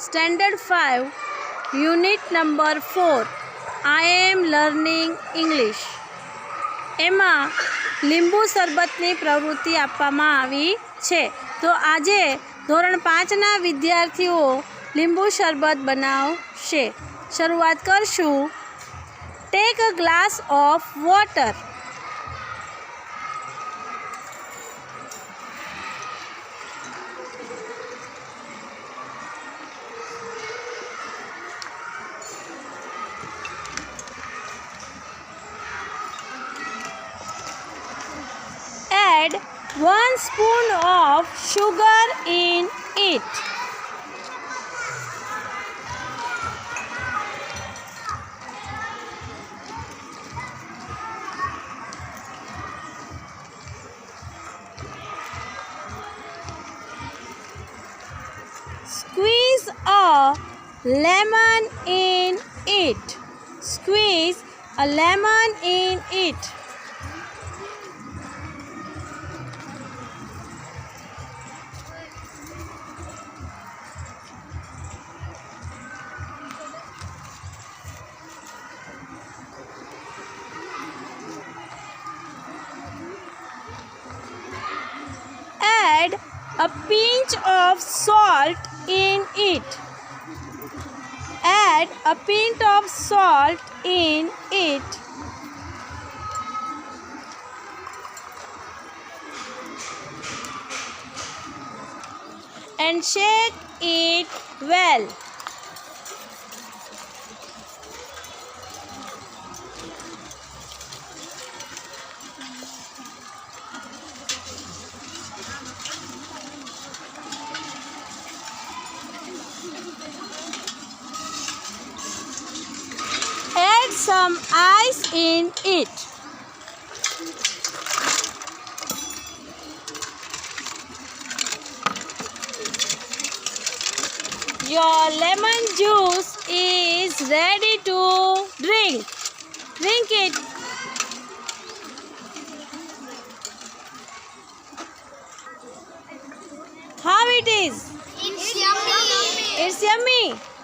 Standard five, unit number four, I am learning English. એમાં લીંબુ શરબતની પ્રવૃત્તિ આપવામાં આવી છે. તો આજે ધોરણ પાંચના વિદ્યાર્થીઓ લીંબુ શરબત બનાવશે. શરૂઆત કરશું. Take a glass of water add 1 spoon of sugar in it. Squeeze a lemon in it. Squeeze a lemon in it. Add a pinch of salt in it. Add a pinch of salt in it. And shake it well some ice in it. Your lemon juice is ready to drink. Drink it. How it is? It's yummy. it's yummy